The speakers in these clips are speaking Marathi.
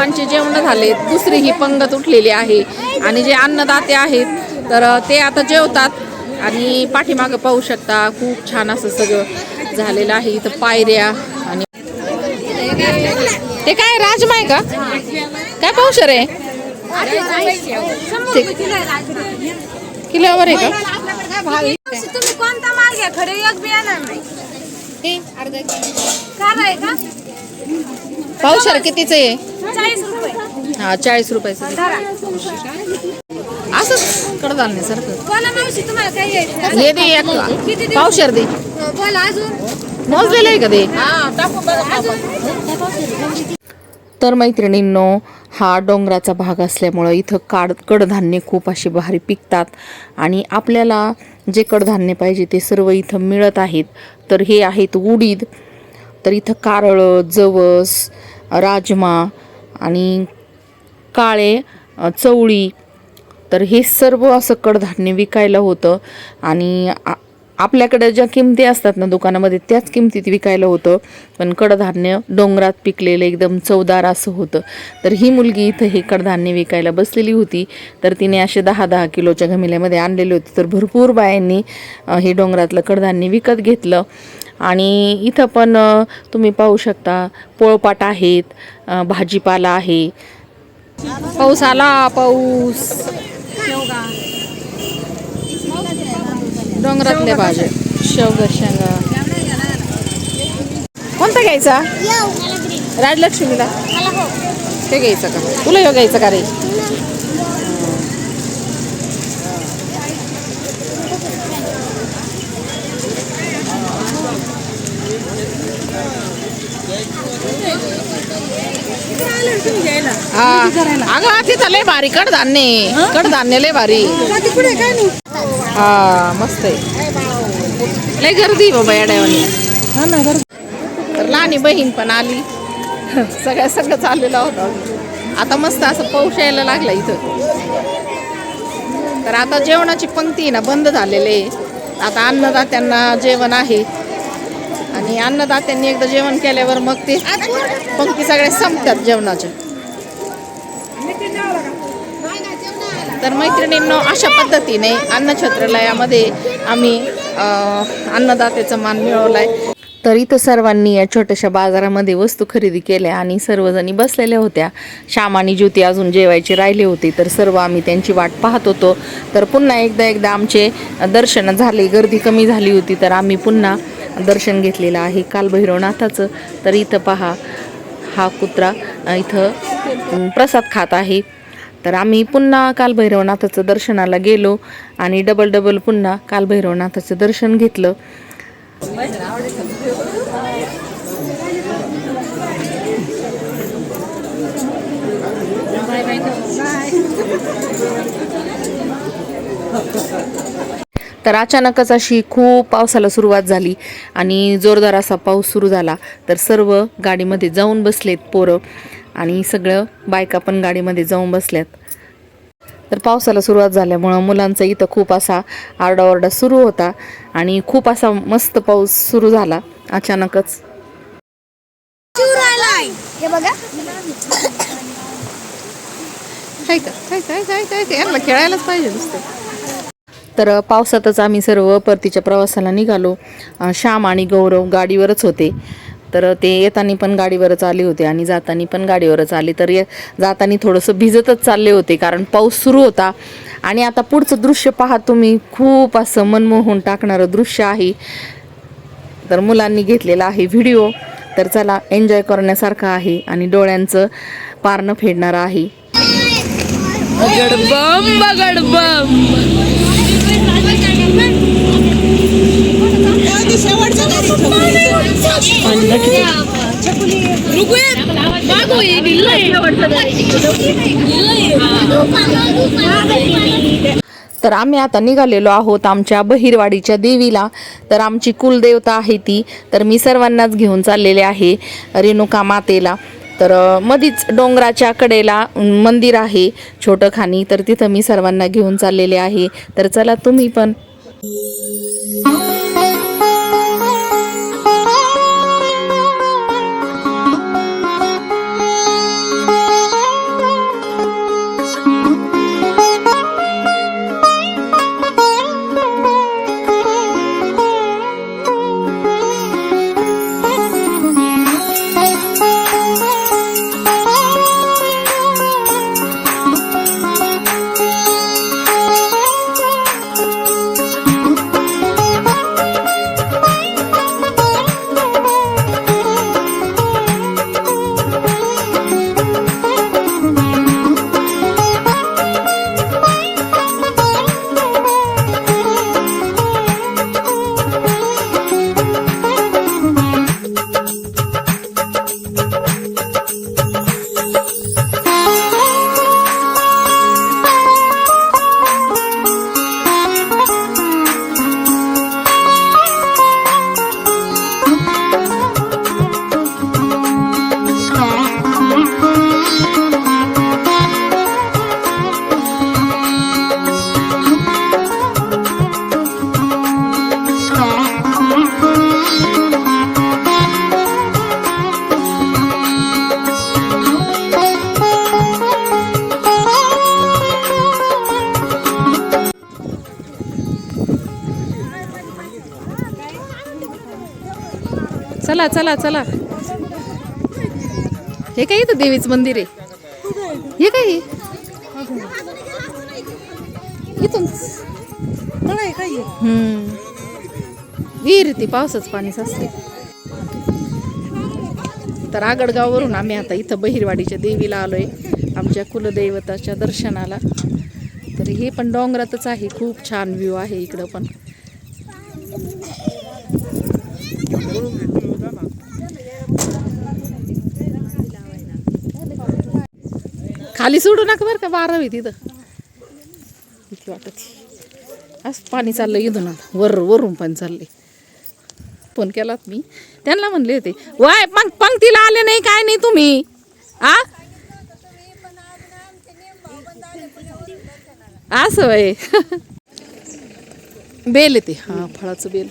सर्वांचे जेवण झाले दुसरी ही पंगत उठलेली आहे. आणि जे अन्नदाते आहेत तर ते आता जेवतात आणि पाठीमागं पाहू शकता खूप छान असं सगळं झालेलं आहे. इथं पायऱ्या आणि ते काय राजमा आहे का? काय आहे? ते किलोवर आहे का? माल घ्या? एक बियाणार नाही. का? पावशर कितीचं आहे? चाळीस रुपये. हा चाळीस रुपयाचं. असंच कडधान्य सारखं. बोला मावशी तुम्हाला काय घ्यायचं? हे दे एक किती देऊ? पावशर दे. बोला अजून. मोजलेलं आहे का ते? तर मैत्रिणींनो हा डोंगराचा भाग असल्यामुळं इथं काड कडधान्य खूप असे भारी पिकतात. आणि आपल्याला जे कडधान्य पाहिजे ते सर्व इथं मिळत आहेत. तर हे आहेत उडीद. तर इथं कारळं जवस राजमा आणि काळे चवळी तर हे सर्व असं कडधान्य विकायला होतं. आणि आ- आपल्याकडे ज्या किमती असतात ना दुकानामध्ये त्याच किमतीत विकायला होतं. पण कडधान्य डोंगरात पिकलेलं एकदम चवदार असं होतं. तर ही मुलगी इथं हे कडधान्य विकायला बसलेली होती. तर तिने असे दहा दहा किलोच्या घमिल्यामध्ये आणलेले होते. तर भरपूर बायांनी हे डोंगरातलं कडधान्य विकत घेतलं. आणि इथं पण तुम्ही पाहू शकता पोळपाट आहेत भाजीपाला आहे. पाऊस आला पाऊस. डोंगरातल्या भाज्या शेवगा शेंगा. कोणता घ्यायचा? राजलक्ष्मीला? ते घ्यायचं का? तुला ह्यो घ्यायचं का रे? हा. अगं तिथं लय भारी कडधान्य कडधान्य लय भारी हा मस्त आहे. लय गर्दी आहे बाबा या डायवानी हा तर लहानी बहीण पण आली. सगळ्या सगळं चाललेलं होतं आता मस्त असं पाऊस यायला लागला इथं. तर आता जेवणाची पंक्ती आहे ना बंद झालेली आहे. आता अन्नदात्यांना जेवण आहे. आणि अन्नदात्यांनी एकदा जेवण केल्यावर मग ते पंक्ती सगळ्या संपतात जेवणाच्या तर मैत्रिणींनो अशा पद्धतीने अन्नछत्रालयामध्ये आम्ही अन्नदात्याचं मान मिळवलाय. तर इथं सर्वांनी या छोट्याशा बाजारामध्ये वस्तू खरेदी केल्या आणि सर्वजणी बसलेल्या होत्या. श्याम आणि ज्योती अजून जेवायचे राहिले होते तर सर्व आम्ही त्यांची वाट पाहत होतो. तर पुन्हा एकदा एकदा आमचे दर्शन झाले गर्दी कमी झाली होती तर आम्ही पुन्हा दर्शन घेतलेलं आहे. कालभैरवनाथाचं तर इथं पहा हा कुत्रा इथं प्रसाद खात आहे. तर आम्ही पुन्हा कालभैरवनाथाचं दर्शनाला गेलो आणि डबल डबल पुन्हा कालभैरवनाथाचं दर्शन घेतलं. तर अचानकच अशी खूप पावसाला सुरुवात झाली आणि जोरदार असा पाऊस सुरू झाला. तर सर्व गाडीमध्ये जाऊन बसलेत पोरं आणि सगळं बायका पण गाडीमध्ये जाऊन बसल्यात. तर पावसाला सुरुवात झाल्यामुळं मुलांचा इथं खूप असा आरडाओरडा सुरू होता आणि खूप असा मस्त पाऊस सुरू झाला अचानकच. खेळायलाच पाहिजे नुसतं. तर पावसातच आम्ही सर्व परतीच्या प्रवासाला निघालो. श्याम आणि गौरव गाडीवरच होते. तर ते येताना पण गाडीवरच आले होते आणि जाताना पण गाडीवरच आले. तर ये जाताना थोडंसं भिजतच चालले होते कारण पाऊस सुरू होता. आणि आता पुढचं दृश्य पहा तुम्ही. खूप असं मनमोहून टाकणारं दृश्य आहे. तर मुलांनी घेतलेला आहे व्हिडिओ. तर चला एन्जॉय करण्यासारखं आहे आणि डोळ्यांचं पारणं फेडणारं आहे. तर आम्ही आता निघालेलो आहोत आमच्या बहिरवाडीच्या देवीला. तर आमची कुलदेवता आहे ती. तर मी सर्वांनाच घेऊन चाललेले आहे रेणुका मातेला. तर मधीच डोंगराच्या कडेला मंदिर आहे छोटं खानी तर तिथं मी सर्वांना घेऊन चाललेले आहे. तर चला तुम्ही पण. चला चला चला. हे काय इथं देवीचं मंदिर आहे? हे काय इथून. विहीर ती पावसाच पाणी साचते. तर आगडगाववरून आम्ही आता इथं बहिरवाडीच्या देवीला आलोय आमच्या कुलदैवताच्या दर्शनाला. तर हे पण डोंगरातच आहे खूप छान व्ह्यू आहे इकडं पण. खाली सोडू नका बरं का बारावी तिथं. इथे वाटत. असं पाणी चाललं इथून. वर वरून पण चाललंय. फोन केलात मी. त्यांना म्हणले होते वाय पण पंक्तीला आले नाही काय नाही तुम्ही? आ? असं वय बेल येते हा फळाचं बेल.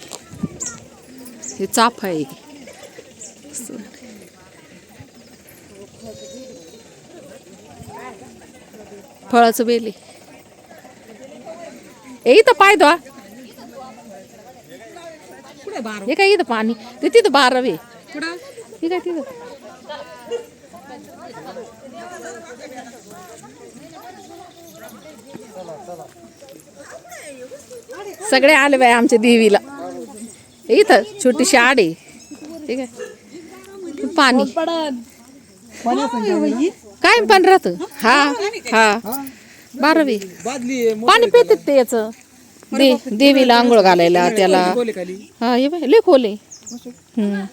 हे चाफ आहे. फळाचं बेली आहे ए इथं पाय द्वा हे काय इथं पाणी? ते तिथं बारावे हे काय तिथं? सगळे आले बाय आमच्या देवीला. हे इथं छोटीशी आड. आहे ठीक आहे पाणी. काय पण राहत? हा हा. बारावी. पाणी पितात ते याच. दे देवीला आंघोळ घालायला त्याला. हा हे बाय लय खोले. हम्म.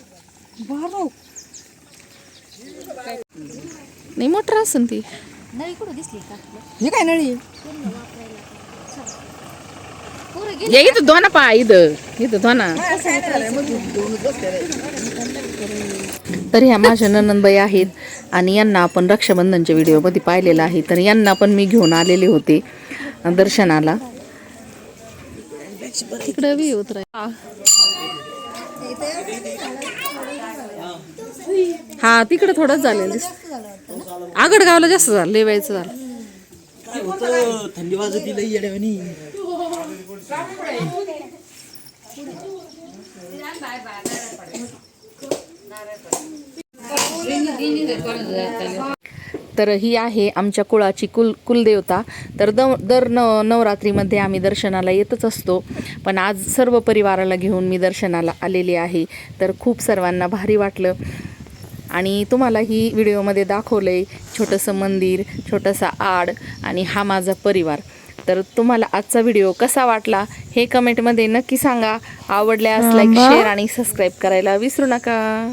नाही मोटर असन ती. हे काय नळी? ये इथं दोना पा इथं. इथं दोना तर ह्या माझ्या ननंदबाई आहेत आणि यांना आपण रक्षाबंधनच्या व्हिडिओमध्ये पाहिलेलं आहे. तर यांना पण मी घेऊन आलेले होते दर्शनाला. तिकडे हा. तिकडे थोडंच झालेलं दिसत. आगडगावला जास्त झालं लेवायचं झालं. थंडी वाजती तर ही आहे आमच्या कुळाची कुल कुलदेवता. तर द दर न नवरात्रीमध्ये आम्ही दर्शनाला येतच असतो. पण आज सर्व परिवाराला घेऊन मी दर्शनाला आलेली आहे. तर खूप सर्वांना भारी वाटलं. आणि तुम्हाला ही व्हिडिओमध्ये दाखवलं आहे छोटंसं मंदिर छोटासा आड आणि हा माझा परिवार. तर तुम्हाला आजचा व्हिडिओ कसा वाटला हे कमेंटमध्ये नक्की सांगा. आवडल्यास लाईक शेअर आणि सबस्क्राईब करायला विसरू नका.